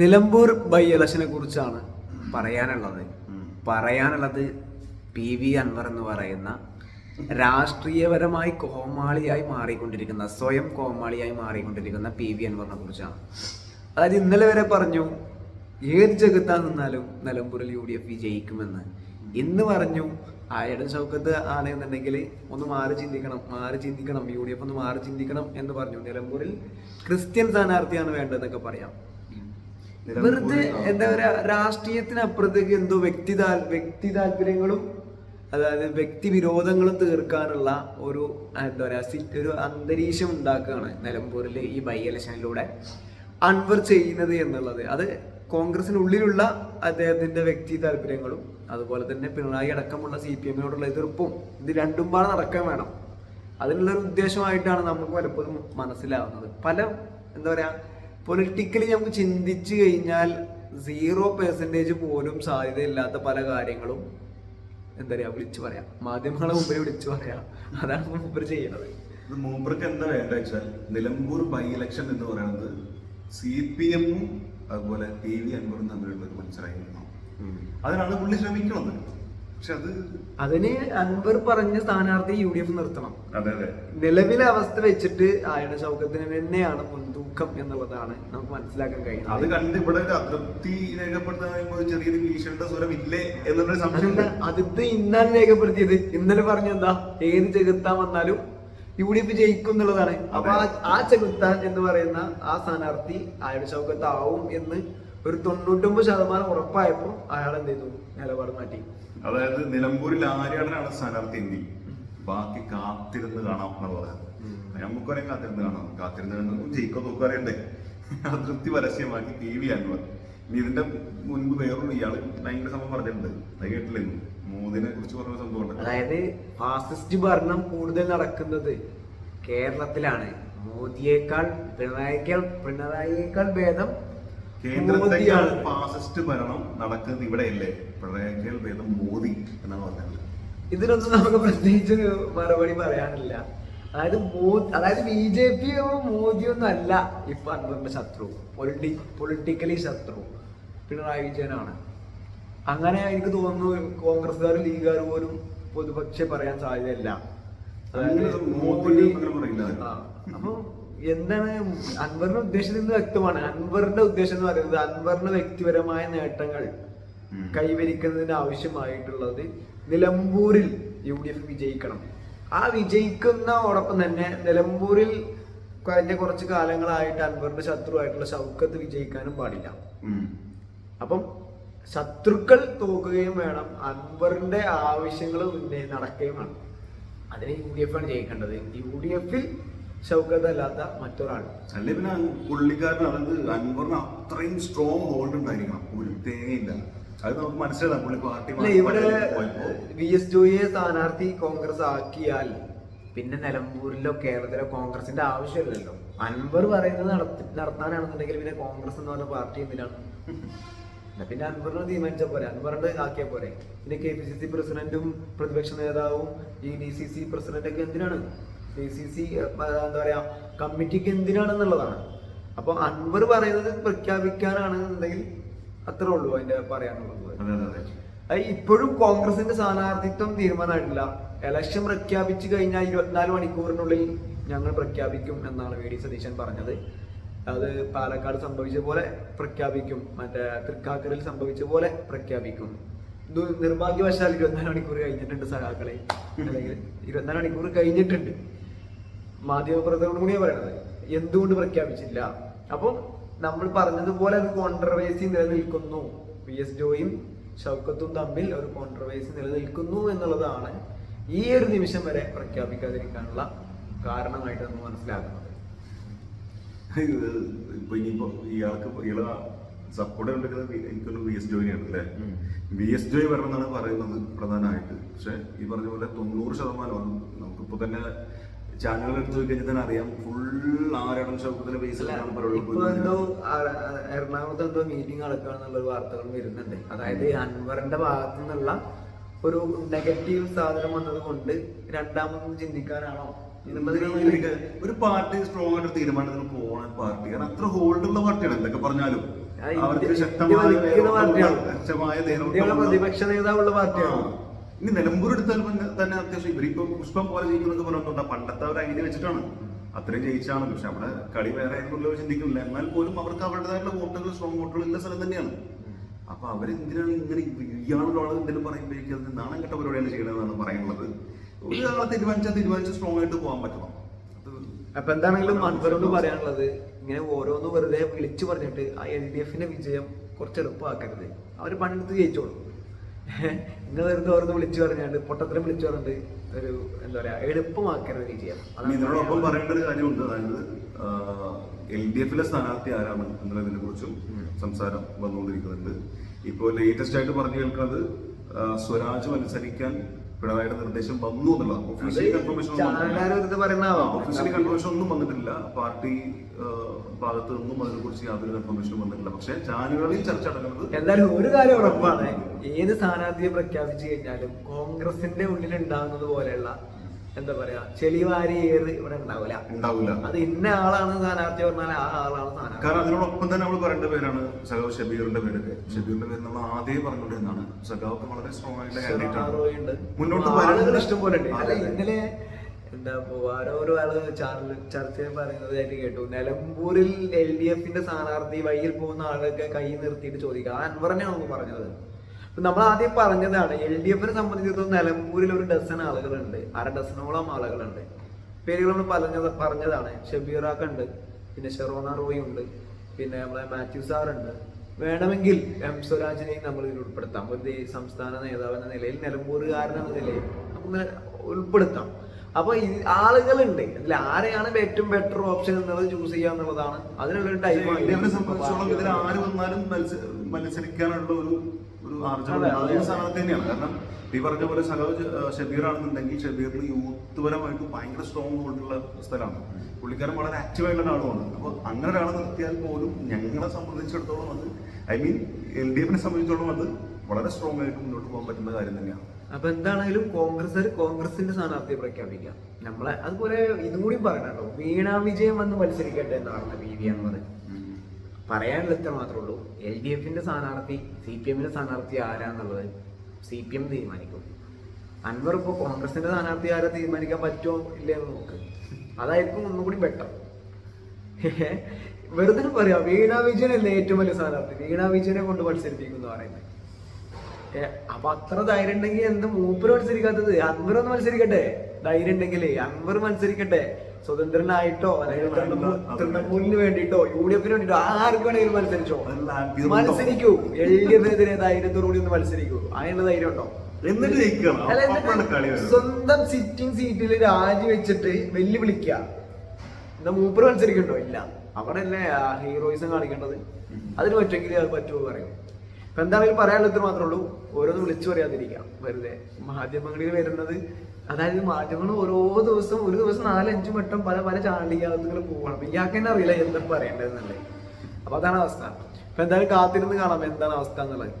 Nilambur by ഇലക്ഷനെ കുറിച്ചാണ് പറയാനുള്ളത്. പറയാനുള്ളത് പി വി അൻവർ എന്ന് പറയുന്ന രാഷ്ട്രീയപരമായി കോമാളിയായി മാറിക്കൊണ്ടിരിക്കുന്ന സ്വയം കോമാളിയായി മാറിക്കൊണ്ടിരിക്കുന്ന പി വി അൻവറിനെ കുറിച്ചാണ്. അതായത് ഇന്നലെ വരെ പറഞ്ഞു ഏത് ജഗത്താ നിന്നാലും നിലമ്പൂരിൽ യു ഡി എഫ് വിജയിക്കുമെന്ന് ഇന്ന് പറഞ്ഞു ആയിടം ചൗക്കത്ത് ആണെന്നുണ്ടെങ്കിൽ ഒന്ന് മാറി ചിന്തിക്കണം മാറി ചിന്തിക്കണം യു ഡി എഫ് ഒന്ന് മാറി ചിന്തിക്കണം എന്ന് പറഞ്ഞു. നിലമ്പൂരിൽ ക്രിസ്ത്യൻ സ്ഥാനാർത്ഥിയാണ് വേണ്ടതെന്നൊക്കെ പറയാം. വെറുതെ എന്താ പറയാ രാഷ്ട്രീയത്തിനപ്പുറത്തേക്ക് എന്തോ വ്യക്തി വ്യക്തി താല്പര്യങ്ങളും അതായത് വ്യക്തി വിരോധങ്ങളും തീർക്കാനുള്ള ഒരു എന്താ പറയാ ഒരു അന്തരീക്ഷം ഉണ്ടാക്കുകയാണ് നിലമ്പൂരിൽ ഈ ബൈ ഇലക്ഷനിലൂടെ. അൻവർ ചെയ്യുന്നത് എന്നുള്ളത്. അത് കോൺഗ്രസിനുള്ളിലുള്ള അദ്ദേഹത്തിന്റെ വ്യക്തി താല്പര്യങ്ങളും അതുപോലെ തന്നെ പിണറായി അടക്കമുള്ള സി പി എമ്മിനോടുള്ള എതിർപ്പും ഇത് രണ്ടും പാടെ നടക്കാൻ വേണം. അതിനുള്ളൊരു ഉദ്ദേശമായിട്ടാണ് നമുക്ക് പലപ്പോഴും മനസ്സിലാവുന്നത്. പല എന്താ പറയാ പൊളിറ്റിക്കലി നമുക്ക് ചിന്തിച്ചു കഴിഞ്ഞാൽ സീറോ പെർസെന്റേജ് പോലും സാധ്യതയില്ലാത്ത പല കാര്യങ്ങളും എന്താ പറയുക വിളിച്ചു പറയാം. മാധ്യമങ്ങളെ മുമ്പിൽ വിളിച്ചു പറയാം. അതാണ് മുമ്പ് ചെയ്യുന്നത് ഇത് മൂപ്പർക്ക് എന്താ വേണ്ട വെച്ചാൽ നിലമ്പൂർ ബൈ ഇലക്ഷൻ എന്ന് പറയുന്നത് സി പി എമ്മും അതുപോലെ പി വി അൻവറും തമ്മിലുള്ള ഒരു മത്സരമായിരുന്നു. അതിനാണ് പുള്ളി ശ്രമിക്കുന്നത്. അതിന് അൻവർ പറഞ്ഞ സ്ഥാനാർത്ഥി യു ഡി എഫ് നിർത്തണം. അതെ അതെ നിലവിലെ അവസ്ഥ വെച്ചിട്ട് ആയുടെ ചൗക്കത്തിന് തന്നെയാണ് മുൻതൂക്കം എന്നുള്ളതാണ് നമുക്ക് മനസ്സിലാക്കാൻ അത് കഴിയുന്നത് കണ്ട് ഇവിടെ ഒരു അതൃപ്തി ചെറിയൊരു ഭീഷണിയുടെ സ്വരം ഇല്ലേ എന്നൊരു സംശയം അതെന്താ അതിത് ഇന്നാണ് രേഖപ്പെടുത്തിയത്. ഇന്നലെ പറഞ്ഞെന്താ ഏത് ചെകുത്താൻ വന്നാലും യു ഡി എഫ് ജയിക്കും എന്നുള്ളതാണ്. അപ്പൊ ആ- ചെകുത്താൻ എന്ന് പറയുന്ന ആ സ്ഥാനാർത്ഥി ആയുടെ ചൗക്കത്ത് ആവും എന്ന് ഒരു തൊണ്ണൂറ്റൊമ്പത് ശതമാനം ഉറപ്പായപ്പോ അയാൾ എന്ത് ചെയ്തു? നിലപാട് മാറ്റി. അതായത് നിലമ്പൂരിൽ ആര്യാടനാണ് സ്ഥാനാർത്ഥി എങ്കിൽ ബാക്കി കാത്തിരുന്ന് കാണാം എന്നുള്ളത്. നമുക്കൊരേ കാത്തിരുന്ന് കാണാം. കാത്തിരുന്ന് കാണുന്നു ജയിക്കോ നോക്കാറിയണ്ടേ അതൃപ്തി പരസ്യമാക്കി ടി വി അൻവർ ഇനി ഇതിന്റെ മുൻപ് വേറൊരു ഇയാൾ ഭയങ്കര സംഭവം പറഞ്ഞിട്ടുണ്ട്. അത് കേട്ടില്ലെന്നു മോദിനെ കുറിച്ച് പറഞ്ഞ സംഭവം അതായത് ഫാസിസ്റ്റ് ഭരണം കൂടുതൽ നടക്കുന്നത് കേരളത്തിലാണ്. മോദിയേക്കാൾ പിണറായിക്കാൾ പിണറായിയേക്കാൾ ഭേദം കേന്ദ്രത്തെക്കാൾ ഫാസിസ്റ്റ് ഭരണം നടക്കുന്നത് ഇവിടെയല്ലേ? പിണറായിക്കാൾ വേദം മോദി എന്നാണ് പറഞ്ഞത്. ഇതിനൊന്നും നമുക്ക് പ്രത്യേകിച്ച് മറുപടി പറയാനില്ല. അതായത് മോദി അതായത് ബി ജെ പി മോദിയൊന്നും അല്ല ഇപ്പൊ അൻവറിന്റെ ശത്രു. പൊളിറ്റി പൊളിറ്റിക്കലി ശത്രു. പിണറായി വിജയനാണ്. അങ്ങനെ എനിക്ക് തോന്നുന്നു കോൺഗ്രസ്സുകാർ ലീഗുകാർ പോലും പൊതുപക്ഷെ പറയാൻ സാധ്യതയില്ല. മോദി അപ്പൊ എന്താണ് അൻവറിന്റെ ഉദ്ദേശം നിന്ന് വ്യക്തമാണ്. അൻവറിന്റെ ഉദ്ദേശം എന്ന് പറയുന്നത് അൻവറിന്റെ വ്യക്തിപരമായ നേട്ടങ്ങൾ കൈവരിക്കുന്നതിന് ആവശ്യമായിട്ടുള്ളത് നിലമ്പൂരിൽ യു ഡി എഫ് വിജയിക്കണം. ആ വിജയിക്കുന്നതോടൊപ്പം തന്നെ നിലമ്പൂരിൽ കഴിഞ്ഞ കുറച്ച് കാലങ്ങളായിട്ട് അൻവറിന്റെ ശത്രുവായിട്ടുള്ള ഷൗക്കത്ത് വിജയിക്കാനും പാടില്ല. അപ്പം ശത്രുക്കൾ തോക്കുകയും വേണം. അൻവറിന്റെ ആവശ്യങ്ങൾ മുന്നേ നടക്കുകയും വേണം. അതിന് യു ഡി എഫ് ആണ് ജയിക്കേണ്ടത്. യു ഡി എഫിൽ ഷൗക്കത്ത് അല്ലാത്ത മറ്റൊരാൾ. അല്ലെ പിന്നെ പുള്ളിക്കാരൻ അതായത് അൻവറിന് അത്രയും സ്ട്രോങ് ഹോൾഡ് ഉണ്ടായിരിക്കണം. ഒരു തേങ്ങയില്ല അത് നമുക്ക് മനസ്സിലാക്കാം. പുള്ളി പാർട്ടി ഇവിടെ വി എസ് ജോയിയെ സ്ഥാനാർത്ഥി കോൺഗ്രസ് ആക്കിയാൽ പിന്നെ നിലമ്പൂരിലോ കേരളത്തിലോ കോൺഗ്രസിന്റെ ആവശ്യമില്ലല്ലോ. അൻവർ പറയുന്നത് നടത്തി നടത്താനാണെന്നുണ്ടെങ്കിൽ പിന്നെ കോൺഗ്രസ് എന്ന് പറഞ്ഞ പാർട്ടി എന്തിനാണ്? പിന്നെ അൻവറിനെ തീരുമാനിച്ച പോലെ അൻവറിന്റെ ആക്കിയ പോലെ പിന്നെ കെ പി സി സി പ്രസിഡന്റും പ്രതിപക്ഷ നേതാവും ഈ ഡി സി സി പ്രസിഡന്റൊക്കെ എന്തിനാണ്? ഡി സി സി എന്താ പറയുക കമ്മിറ്റിക്ക് എന്തിനാണെന്നുള്ളതാണ്. അപ്പൊ അൻവർ പറയുന്നത് പ്രഖ്യാപിക്കാനാണെന്നുണ്ടെങ്കിൽ അത്രേ ഉള്ളൂ അതിന്റെ പറയാനുള്ളത്. ഇപ്പോഴും കോൺഗ്രസിന്റെ സ്ഥാനാർത്ഥിത്വം തീരുമാനമായിട്ടില്ല. എലക്ഷൻ പ്രഖ്യാപിച്ചു കഴിഞ്ഞാൽ ഇരുപത്തിനാല് മണിക്കൂറിനുള്ളിൽ ഞങ്ങൾ പ്രഖ്യാപിക്കും എന്നാണ് വി ഡി സതീശൻ പറഞ്ഞത്. അത് പാലക്കാട് സംഭവിച്ച പോലെ പ്രഖ്യാപിക്കും. മറ്റേ തൃക്കാക്കറിൽ സംഭവിച്ച പോലെ പ്രഖ്യാപിക്കും. ഇത് നിർഭാഗ്യവശാൽ ഇരുപത്തിനാല് മണിക്കൂർ കഴിഞ്ഞിട്ടുണ്ട് സഖാക്കളെ. അല്ലെങ്കിൽ ഇരുപത്തിനാല് മണിക്കൂർ കഴിഞ്ഞിട്ടുണ്ട്. മാധ്യമപ്രവർത്തകരോട് കൂടിയാണ് പറയണത്. എന്തുകൊണ്ട് പ്രഖ്യാപിച്ചില്ല? അപ്പം നമ്മൾ പറഞ്ഞതുപോലെ അത് കോൺട്രവേഴ്സി നിലനിൽക്കുന്നു. പി എസ് ജോയും ഷൗക്കത്തും തമ്മിൽ ഒരു കോൺട്രവേഴ്സി നിലനിൽക്കുന്നു എന്നുള്ളതാണ് ഈ ഒരു നിമിഷം വരെ പ്രഖ്യാപിക്കാതിരിക്കാനുള്ള കാരണമായിട്ട് നമ്മൾ മനസ്സിലാക്കുന്നത്. ഇത് ഇപ്പൊ ഇനിയിപ്പോ ഇയാൾക്ക് ഇയാളെ സപ്പോർട്ട് എടുക്കുന്നത് എനിക്കൊന്ന് വി എസ് ജോയിനാണ് അല്ലേ. വി എസ് ജോയി വരണം എന്നാണ് പറയുന്നത് പ്രധാനമായിട്ട്. പക്ഷെ ഈ പറഞ്ഞ പോലെ തൊണ്ണൂറ് ശതമാനം നമുക്കിപ്പോ തന്നെ ചാനലുകൾ എടുത്തു കഴിഞ്ഞാൽ തന്നെ അറിയാം. ഫുൾ ആരാടൻ ശബ്ദത്തിന്റെ അല്ല, ബേസിലാണ് ഇപ്പൊ എന്തോ എറണാകുളത്ത് എന്തോ മീറ്റിംഗ് നടക്കുകയാണെന്നുള്ള വാർത്തകൾ വരുന്നുണ്ട്. അതായത് അൻവറിന്റെ ഭാഗത്തു നിന്നുള്ള ഒരു നെഗറ്റീവ് സാധനം വന്നത് കൊണ്ട് രണ്ടാമതൊന്നും ചിന്തിക്കാനാണോ? ഒരു പാർട്ടി സ്ട്രോങ് ആയിട്ട് തീരുമാനത്തിന് പോകണ പാർട്ടി. കാരണം അത്ര ഹോൾഡ് ഉള്ള പാർട്ടിയാണ് എന്തൊക്കെ പറഞ്ഞാലും. അവർക്ക് ശക്തമായ. ശക്തമായ പ്രതിപക്ഷ നേതാവുള്ള പാർട്ടിയാണ്. ഇനി നിലമ്പൂർ എടുത്താൽ തന്നെ അത്യാവശ്യം ഇവരിപ്പോ പുഷ്പം പോലെ ജയിക്കുന്നൊക്കെ പറഞ്ഞിട്ടുണ്ട് പണ്ടത്തെ അവർ ഐഡിയ വെച്ചിട്ടാണ്. അത്രയും ജയിച്ചാണ്. പക്ഷെ അവിടെ കളി വേറെ ആയിരുന്നല്ലോ ചിന്തിക്കുന്നില്ല. എന്നാൽ പോലും അവർക്ക് അവരുടേതായിട്ടുള്ള വോട്ടുകൾ സ്ട്രോങ് വോട്ടുകൾ ഉള്ള സ്ഥലം തന്നെയാണ്. അപ്പൊ അവരെന്തിനാണ് ഇങ്ങനെ ഇയാളൊരാൾ എന്തെങ്കിലും പറയുമ്പോഴേക്കും അതിന് നാണം കെട്ട പരിപാടിയാണ് ചെയ്യണമെന്നാണ് പറയുന്നത് ഒരു ആളെ തീരുമാനിച്ചാൽ തീരുമാനിച്ച് സ്ട്രോങ് ആയിട്ട് പോകാൻ പറ്റണം. അത് അപ്പൊ എന്താണെങ്കിലും അൻവറോട് പറയാനുള്ളത് ഇങ്ങനെ ഓരോന്ന് വെറുതെ വിളിച്ചു പറഞ്ഞിട്ട് ആ എൽ ഡി എഫിന്റെ വിജയം കുറച്ച് എളുപ്പമാക്കരുത്. അവർ പണ്ട് ജയിച്ചോളൂ. നിങ്ങൾ വെറുതെ ഓർന്ന് വിളിച്ചു പറഞ്ഞാണ്ട് പൊട്ടത്തരം വിളിച്ചു പറഞ്ഞിട്ട് ഒരു എന്താ പറയാ എളുപ്പമാക്കരുത് വിജയം ഇനി ഇതിനോടൊപ്പം പറയേണ്ട ഒരു കാര്യമുണ്ട്. അതായത് എൽ ഡി എഫിലെ സ്ഥാനാർത്ഥി ആരാണ് എന്നുള്ളതിനെ കുറിച്ചും സംസാരം വന്നുകൊണ്ടിരിക്കുന്നുണ്ട്. ഇപ്പോൾ ലേറ്റസ്റ്റ് ആയിട്ട് പറഞ്ഞു കേൾക്കുന്നത് സ്വരാജ് മത്സരിക്കാൻ പിണറായിയുടെ നിർദ്ദേശം വന്നു എന്നുള്ള ഒഫീഷ്യലി കൺഫർമേഷൻ ഒഫീഷ്യലി കൺഫർമേഷൻ ഒന്നും വന്നിട്ടില്ല. പാർട്ടി ഭാഗത്ത് നിന്നും അതിനെ കുറിച്ച് യാതൊരു കൺഫർമേഷനും വന്നിട്ടില്ല. പക്ഷേ ചാനലുകളിൽ ചർച്ച നടക്കുന്നത് എന്തായാലും ഒരു കാര്യം ഉറപ്പാണ്. ഏത് സ്ഥാനാർത്ഥിയെ പ്രഖ്യാപിച്ചു കഴിഞ്ഞാലും കോൺഗ്രസിന്റെ ഉള്ളിൽ ഉണ്ടാകുന്നത് പോലെയുള്ള എന്താ പറയാ ചെളിവാരി ഏറി ഇവിടെ ഉണ്ടാവില്ല ഉണ്ടാവില്ല അത് ഇന്ന ആളാണ് സ്ഥാനാർത്ഥി പറഞ്ഞാൽ ആ ആളാണ് സ്ഥാനാർത്ഥി. കാരണം അതിനോടൊപ്പം തന്നെ നമ്മൾ പറയേണ്ട പേരാണ് സഖാവ് ഷബീറിന്റെ പേരൊക്കെ. ഷബീറിന്റെ പേര് നമ്മൾ ആദ്യം പറഞ്ഞുകൊണ്ടിരുന്നതാണ് സഖാവൊക്കെ വളരെ സ്ട്രോങ് ആയിട്ടുള്ള കാൻഡിഡേറ്റ് ആണ്. മുന്നോട്ട് ആളുകൾ ഇഷ്ടം പോലെ ഉണ്ട്. അല്ല. ഇന്നലെ എന്താ ഓരോരോ ആൾ ചർച്ച ചർച്ചയിൽ പറയുന്നതായിട്ട് കേട്ടു. നിലമ്പൂരിൽ എൽ ഡി എഫിന്റെ സ്ഥാനാർത്ഥി വഴിയിൽ പോകുന്ന ആളൊക്കെ കൈ നിർത്തിയിട്ട് ചോദിക്കുക ആ അൻവറിനെയാണ് നമുക്ക് പറഞ്ഞത്. നമ്മൾ ആദ്യം പറഞ്ഞതാണ് എൽ ഡി എഫിനെ സംബന്ധിച്ചിടത്തോളം നിലമ്പൂരിൽ ഒരു ഡസൻ ആളുകളുണ്ട്. അര ഡസനോളം ആളുകളുണ്ട്. പേരുകൾ നമ്മൾ പറഞ്ഞത് പറഞ്ഞതാണ്. ഷബീറാക്ക് ഉണ്ട് പിന്നെ ഷെറോണ റോയ് ഉണ്ട് പിന്നെ നമ്മളെ മാത്യു സാറുണ്ട് വേണമെങ്കിൽ എം സ്വരാജിനെയും നമ്മൾ ഇതിൽ ഉൾപ്പെടുത്താം. ഒരു സംസ്ഥാന നേതാവ് എന്ന നിലയിൽ നിലമ്പൂരുകാരൻ എന്ന നിലയിൽ നമുക്ക് ഉൾപ്പെടുത്താം. അപ്പോൾ ഈ ആളുകളുണ്ട്. അതിൽ ആരെയാണ് ഏറ്റവും ബെറ്റർ ഓപ്ഷൻ എന്നുള്ളത് ചൂസ് ചെയ്യുക എന്നുള്ളതാണ്. അതിനുള്ള ഒരു പക്ഷേ എൽ ഡി ടൈം സംബന്ധിച്ചോളം ഇതിൽ ആര് വന്നാലും മത്സരിക്കാനുള്ള ഒരു ഒരു ആർജവം അതെ, അതെ, സ്ഥാനത്ത് തന്നെയാണ്. കാരണം ഈ പറഞ്ഞ പോലെ സഖാവ് ഷബീർ ആണെന്നുണ്ടെങ്കിൽ ഷബീറിന് യൂത്ത് പരമായിട്ട് ഭയങ്കര സ്ട്രോങ് ഉള്ള സ്ഥലമാണ്. പുള്ളിക്കാരൻ വളരെ ആക്റ്റീവ് ആയിട്ടുള്ള ഒരാളുമാണ്. അപ്പോൾ അങ്ങനെ ഒരാളെ നിർത്തിയാൽ പോലും ഞങ്ങളെ സംബന്ധിച്ചിടത്തോളം അത് ഐ മീൻ എൽ ഡി എഫിനെ സംബന്ധിച്ചിടത്തോളം അത് വളരെ സ്ട്രോങ് ആയിട്ട് മുന്നോട്ട് പോകാൻ പറ്റുന്ന കാര്യം തന്നെയാണ്. അപ്പൊ എന്താണെങ്കിലും കോൺഗ്രസ് കോൺഗ്രസിന്റെ സ്ഥാനാർത്ഥിയെ പ്രഖ്യാപിക്കാം. നമ്മളെ അതുപോലെ ഇതും കൂടി പറയണല്ലോ വീണ വിജയം വന്ന് മത്സരിക്കട്ടെ എന്നാണ് ബി വി എന്ന് പറയുന്നത് പറയാനുള്ള ഇത്ര മാത്രമേ ഉള്ളൂ. എൽ ഡി എഫിന്റെ സ്ഥാനാർത്ഥി സി പി എമ്മിന്റെ സ്ഥാനാർത്ഥി ആരാന്നുള്ളത് സി പി എം തീരുമാനിക്കും. അൻവർ ഇപ്പോൾ കോൺഗ്രസിന്റെ സ്ഥാനാർത്ഥി ആരാ തീരുമാനിക്കാൻ പറ്റുമോ ഇല്ലേ എന്ന് നോക്ക്. അതായിരിക്കും ഒന്നും കൂടി ബെറ്റർ വെറുതെ പറയാം വീണ വിജയനല്ലേ ഏറ്റവും വലിയ സ്ഥാനാർത്ഥി? വീണ വിജയനെ കൊണ്ട് മത്സരിപ്പിക്കുന്നു പറയുന്നത് അപ്പൊ അത്ര ധൈര്യം ഉണ്ടെങ്കിൽ എന്ത് മൂപ്പര് മത്സരിക്കാത്തത്? അൻവർ ഒന്ന് മത്സരിക്കട്ടെ. ധൈര്യം ഉണ്ടെങ്കിൽ അൻവർ മത്സരിക്കട്ടെ. സ്വതന്ത്രനായിട്ടോ അല്ലെങ്കിൽ തൃണമൂലിന് വേണ്ടിട്ടോ യു ഡി എഫിന് വേണ്ടിട്ടോ ആർക്ക് വേണമെങ്കിലും മത്സരിച്ചോ? മത്സരിക്കൂ. എൽ ഡി എഫിനെതിരെ ധൈര്യത്തോടു കൂടി ഒന്ന് മത്സരിക്കൂ. അതിനുള്ള ധൈര്യം ഉണ്ടോ? എന്നിട്ട് സ്വന്തം സിറ്റിംഗ് സീറ്റിൽ രാജി വെച്ചിട്ട് വെല്ലുവിളിക്കുക എന്താ മൂപ്പർ മത്സരിക്കണ്ടോ ഇല്ല. അവിടെ അല്ലേ ഹീറോയിസം കാണിക്കേണ്ടത്? അതിന് പറ്റുമെങ്കിൽ അത് പറ്റുമോ പറയും. ഇപ്പൊ എന്താണെങ്കിലും പറയാനുള്ളത് മാത്രമേ ഉള്ളൂ. ഓരോന്ന് വിളിച്ചു പറയാതിരിക്കാം വെറുതെ മാധ്യമങ്ങളിൽ വരുന്നത് അതായത് മാധ്യമങ്ങൾ ഓരോ ദിവസം ഒരു ദിവസം നാലഞ്ചും വട്ടം പല പല ചാനലിനകത്തുകൾ പോകണം ഇയാൾക്ക് തന്നെ അറിയില്ല എന്താ പറയേണ്ടതെന്നുള്ളത്. അപ്പൊ അതാണ് അവസ്ഥ. അപ്പൊ എന്തായാലും കാത്തിരുന്ന് കാണാം. എന്താണ് അവസ്ഥ എന്നുള്ളത്.